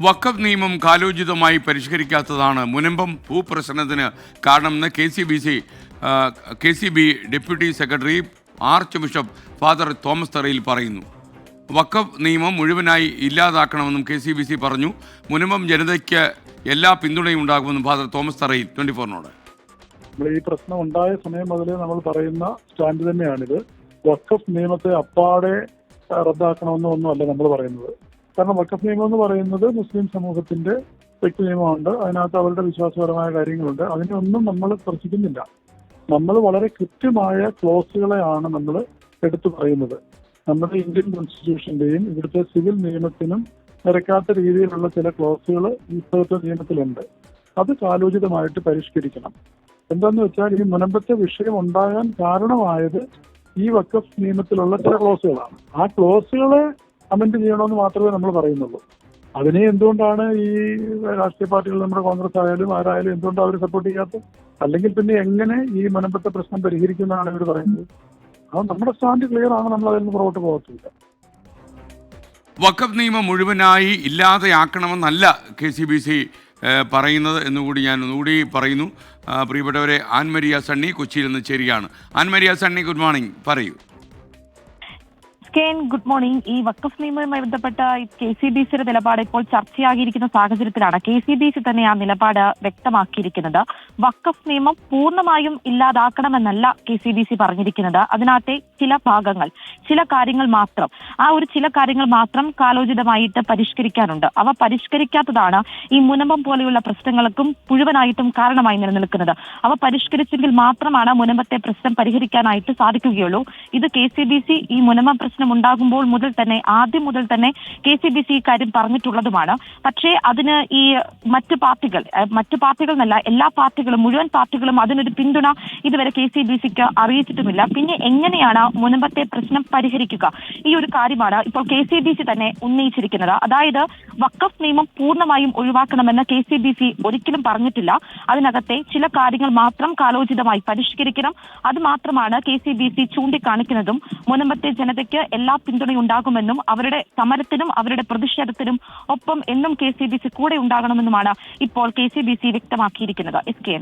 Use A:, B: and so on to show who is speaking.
A: വഖഫ് നിയമം കാലോചിതമായി പരിഷ്കരിക്കാത്തതാണ് മുനമ്പം ഭൂപ്രശ്നത്തിന് കാരണമെന്ന് K C B C K C B deputy secretary archbishop Father Thomas Tharayil പറയുന്നു. വക്കഫ് നിയമം മുഴുവനായി ഇല്ലാതാക്കണമെന്നും കെ സി ബി സി പറഞ്ഞു. മുനമ്പം ജനതയ്ക്ക് എല്ലാ പിന്തുണയും ഉണ്ടാകുമെന്നും ഫാദർ തോമസ് തറയിൽ ട്വന്റി ഫോറിനോട്
B: ഈ പ്രശ്നം ഉണ്ടായ സമയം മുതൽ നമ്മൾ പറയുന്ന സ്റ്റാൻഡ് തന്നെയാണിത്. വക്കഫ് നിയമത്തെ അപ്പാടെ ആ, റദ്ദാക്കണമെന്നോ ഒന്നും അല്ല നമ്മൾ പറയുന്നത്. കാരണം വക്കഫ് നിയമം എന്ന് പറയുന്നത് മുസ്ലിം സമൂഹത്തിന്റെ വ്യക്തി നിയമമുണ്ട്. അതിനകത്ത് അവരുടെ വിശ്വാസപരമായ കാര്യങ്ങളുണ്ട്. അതിനൊന്നും നമ്മൾ സ്പർശിക്കുന്നില്ല. നമ്മൾ വളരെ കൃത്യമായ ക്ലോസുകളെയാണ് നമ്മൾ എടുത്തു പറയുന്നത്. നമ്മുടെ ഇന്ത്യൻ കോൺസ്റ്റിറ്റ്യൂഷന്റെയും ഇവിടുത്തെ സിവിൽ നിയമത്തിനും നിരക്കാത്ത രീതിയിലുള്ള ചില ക്ലോസുകൾ ഇപ്പോഴത്തെ നിയമത്തിലുണ്ട്. അത് കാലോചിതമായിട്ട് പരിഷ്കരിക്കണം. എന്താന്ന് വെച്ചാൽ ഈ മുനമ്പത്തെ വിഷയം ഉണ്ടാകാൻ കാരണമായത് ഈ വക്കഫ് നിയമത്തിലുള്ള ചില ക്ലോസുകളാണ്. ആ ക്ലോസുകളെ അമെന്റ് ചെയ്യണമെന്ന് മാത്രമേ നമ്മൾ പറയുന്നുള്ളൂ. അതിനെ എന്തുകൊണ്ടാണ് ഈ രാഷ്ട്രീയ പാർട്ടികൾ നമ്മുടെ കോൺഗ്രസ് ആയാലും ആരായാലും എന്തുകൊണ്ടാണ് അവർ സപ്പോർട്ട് ചെയ്യാത്തത്? അല്ലെങ്കിൽ പിന്നെ എങ്ങനെ ഈ മനപ്പെട്ട പ്രശ്നം പരിഹരിക്കുന്നതാണ് ഇവർ പറയുന്നത്? അത് നമ്മുടെ സ്റ്റാൻഡ് ക്ലിയർ ആണ് നമ്മൾ അതിൽ നിന്ന് പുറകോട്ട് പോകത്തില്ല.
A: വക്കഫ് നിയമം മുഴുവനായി ഇല്ലാതെയാക്കണമെന്നല്ല കെ സി ബി സി പറയുന്നത് എന്നുകൂടി ഞാൻ ഒന്നുകൂടി പറയുന്നു. പ്രിയപ്പെട്ടവരെ ആൻമരിയ സണ്ണി കൊച്ചിയിൽ നിന്ന് ചേരുകയാണ്. ആൻമരിയ സണ്ണി ഗുഡ് മോർണിംഗ് പറയൂ.
C: കെൻ ഗുഡ് മോർണിംഗ്. ഈ വക്കഫ് നിയമവുമായി ബന്ധപ്പെട്ട കെ സി ബി സിയുടെ നിലപാട് ഇപ്പോൾ ചർച്ചയാകിയിരിക്കുന്ന സാഹചര്യത്തിലാണ് കെ സി ബി സി തന്നെ ആ നിലപാട് വ്യക്തമാക്കിയിരിക്കുന്നത്. വക്കഫ് നിയമം പൂർണമായും ഇല്ലാതാക്കണമെന്നല്ല കെ സി ബി സി പറഞ്ഞിരിക്കുന്നത്. അതിനകത്തെ ചില ഭാഗങ്ങൾ ചില കാര്യങ്ങൾ മാത്രം ആ ഒരു ചില കാര്യങ്ങൾ മാത്രം കാലോചിതമായിട്ട് പരിഷ്കരിക്കാനുണ്ട്. അവ പരിഷ്കരിക്കാത്തതാണ് ഈ മുനമ്പം പോലെയുള്ള പ്രശ്നങ്ങൾക്കും മുഴുവനായിട്ടും കാരണമായി നിലനിൽക്കുന്നത്. അവ പരിഷ്കരിച്ചെങ്കിൽ മാത്രമാണ് മുനമ്പത്തെ പ്രശ്നം പരിഹരിക്കാനായിട്ട് സാധിക്കുകയുള്ളൂ. ഇത് കെ സി ബി സി ഈ മുനമ്പം പ്രശ്നം ഉണ്ടാകുമ്പോൾ മുതൽ തന്നെ ആദ്യം മുതൽ തന്നെ കെ സി ബി സി ഇക്കാര്യം പറഞ്ഞിട്ടുള്ളതുമാണ്. പക്ഷേ അതിന് ഈ മറ്റു പാർട്ടികൾ മറ്റു പാർട്ടികൾ എന്നല്ല എല്ലാ പാർട്ടികളും മുഴുവൻ പാർട്ടികളും അതിനൊരു പിന്തുണ ഇതുവരെ കെ സി ബി സിക്ക് അറിയിച്ചിട്ടുമില്ല. പിന്നെ എങ്ങനെയാണ് മുൻപത്തെ പ്രശ്നം പരിഹരിക്കുക? ഈ ഒരു കാര്യമാണ് ഇപ്പോൾ കെ സി ബി സി തന്നെ ഉന്നയിച്ചിരിക്കുന്നത്. അതായത് വക്കഫ് നിയമം പൂർണമായും ഒഴിവാക്കണമെന്ന് കെ സി ബി സി ഒരിക്കലും പറഞ്ഞിട്ടില്ല. അതിനകത്തെ ചില കാര്യങ്ങൾ മാത്രം കാലോചിതമായി പരിഷ്കരിക്കണം. അത് മാത്രമാണ് കെ സി ബി സി ചൂണ്ടിക്കാണിക്കുന്നതും മുനമ്പത്തെ ജനതയ്ക്ക് എല്ലാ പിന്തുണയും ഉണ്ടാകുമെന്നും അവരുടെ സമരത്തിനും അവരുടെ പ്രതിഷേധത്തിനും ഒപ്പം എന്നും കെ സി ബി സി കൂടെ ഉണ്ടാകണമെന്നുമാണ് ഇപ്പോൾ കെ സി ബി സി വ്യക്തമാക്കിയിരിക്കുന്നത്. S K